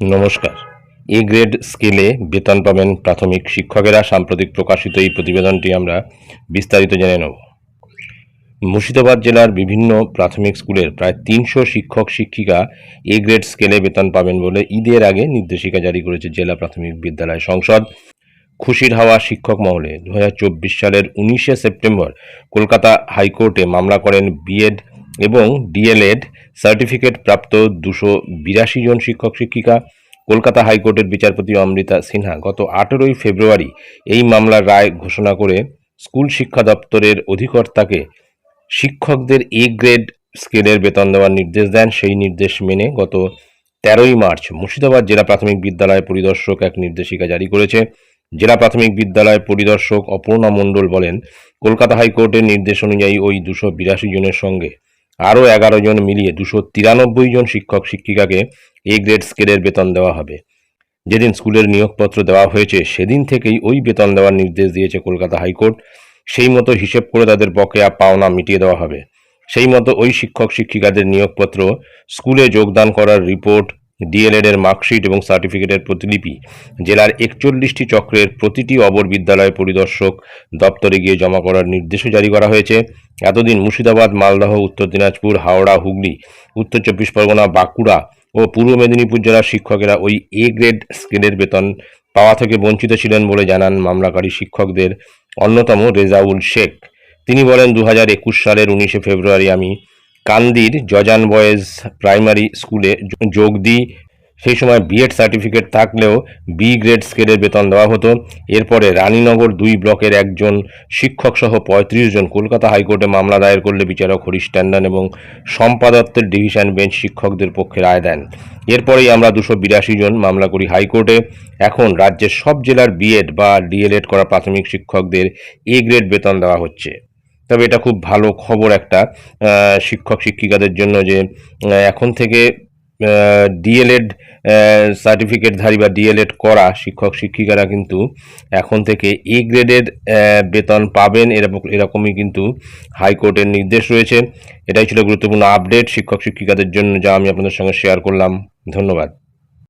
নমস্কার। A grade স্কেলে বেতন পাবেন প্রাথমিক শিক্ষকেরা। সাম্প্রতিক প্রকাশিত এই প্রতিবেদনটি আমরা বিস্তারিত জেনে নেব। মুর্শিদাবাদ জেলার বিভিন্ন প্রাথমিক স্কুলের প্রায় তিনশো শিক্ষক, শিক্ষিকা এ গ্রেড স্কেলে বেতন পাবেন বলে ঈদের আগে নির্দেশিকা জারি করেছে জেলা প্রাথমিক বিদ্যালয় সংসদ। খুশির হাওয়া শিক্ষক মহলে দু হাজার চব্বিশ সালের উনিশে সেপ্টেম্বর কলকাতা হাইকোর্টে মামলা করেন বিএড এবং ডিএলএড। সার্টিফিকেট প্রাপ্ত দুশো বিরাশি জন শিক্ষক, শিক্ষিকা কলকাতা হাইকোর্টের বিচারপতি অমৃতা সিনহা গত আঠেরোই ফেব্রুয়ারি এই মামলার রায় ঘোষণা করে স্কুল শিক্ষা দপ্তরের অধিকর্তাকে শিক্ষকদের এ গ্রেড স্কেলের বেতন দেওয়ার নির্দেশ দেন। সেই নির্দেশ মেনে গত তেরোই মার্চ মুর্শিদাবাদ জেলা প্রাথমিক বিদ্যালয় পরিদর্শক এক নির্দেশিকা জারি করেছে। জেলা প্রাথমিক বিদ্যালয় পরিদর্শক অপর্ণা মণ্ডল বলেন, কলকাতা হাইকোর্টের নির্দেশ অনুযায়ী ওই দুশো বিরাশি জনের সঙ্গে আরও এগারো জন মিলিয়ে দুশো তিরানব্বই জন শিক্ষক শিক্ষিকাকে এ গ্রেড স্কেলের বেতন দেওয়া হবে। যেদিন স্কুলের নিয়োগপত্র দেওয়া হয়েছে, সেদিন থেকেই ওই বেতন দেওয়ার নির্দেশ দিয়েছে কলকাতা হাইকোর্ট। সেই মতো হিসেব করে তাদের বকেয়া পাওনা মিটিয়ে দেওয়া হবে। সেই মতো ওই শিক্ষক, শিক্ষিকাদের নিয়োগপত্র, স্কুলে যোগদান করার রিপোর্ট, ডিএলএড এর মার্কশিট এবং সার্টিফিকেটের প্রতিলিপি, জেলার একচল্লিশটি চক্রের প্রতিটি অবর বিদ্যালয় পরিদর্শক দপ্তরে গিয়ে জমা করার নির্দেশও জারি করা হয়েছে। এতদিন মুর্শিদাবাদ, মালদহ, উত্তর দিনাজপুর, হাওড়া, হুগলি, উত্তর চব্বিশ পরগনা, বাঁকুড়া ও পূর্ব মেদিনীপুর জেলার শিক্ষকেরা ওই এ গ্রেড স্কেলের বেতন পাওয়া থেকে বঞ্চিত ছিলেন বলে জানান মামলাকারী শিক্ষকদের অন্যতম রেজাউল শেখ। তিনি বলেন দু হাজার একুশ সালের উনিশে ফেব্রুয়ারি আমি কান্দির জজান বয়েজ প্রাইমারি স্কুলে যোগ দিই সেই সময় বিএড সার্টিফিকেট থাকলেও বি গ্রেড স্কেলের বেতন দেওয়া হতো। এরপরে রানীনগর দুই ব্লকের একজন শিক্ষক সহ পঁয়ত্রিশ জন কলকাতা হাইকোর্টে মামলা দায়ের করলে বিচারক হরিশ ট্যান্ডন এবং শম্পা দত্তের ডিভিশন বেঞ্চ শিক্ষকদের পক্ষে রায় দেন। এরপরেই আমরা দুশো বিরাশি জন মামলা করি হাইকোর্টে। এখন রাজ্যের সব জেলার বিএড বা ডিএলএড করা প্রাথমিক শিক্ষকদের এ গ্রেড বেতন দেওয়া হচ্ছে। তবে এটা খুব ভালো খবর একটা শিক্ষক শিক্ষিকাদের জন্য যে এখন থেকে ডিএলএড সার্টিফিকেটধারী বা ডিএলএড করা শিক্ষক, শিক্ষিকারা কিন্তু এখন থেকে এ গ্রেডের বেতন পাবেন। এরকম এরকমই কিন্তু হাইকোর্টের নির্দেশ রয়েছে। এটাই ছিল গুরুত্বপূর্ণ আপডেট শিক্ষক, শিক্ষিকাদের জন্য যা আমি আপনাদের সঙ্গে শেয়ার করলাম। ধন্যবাদ।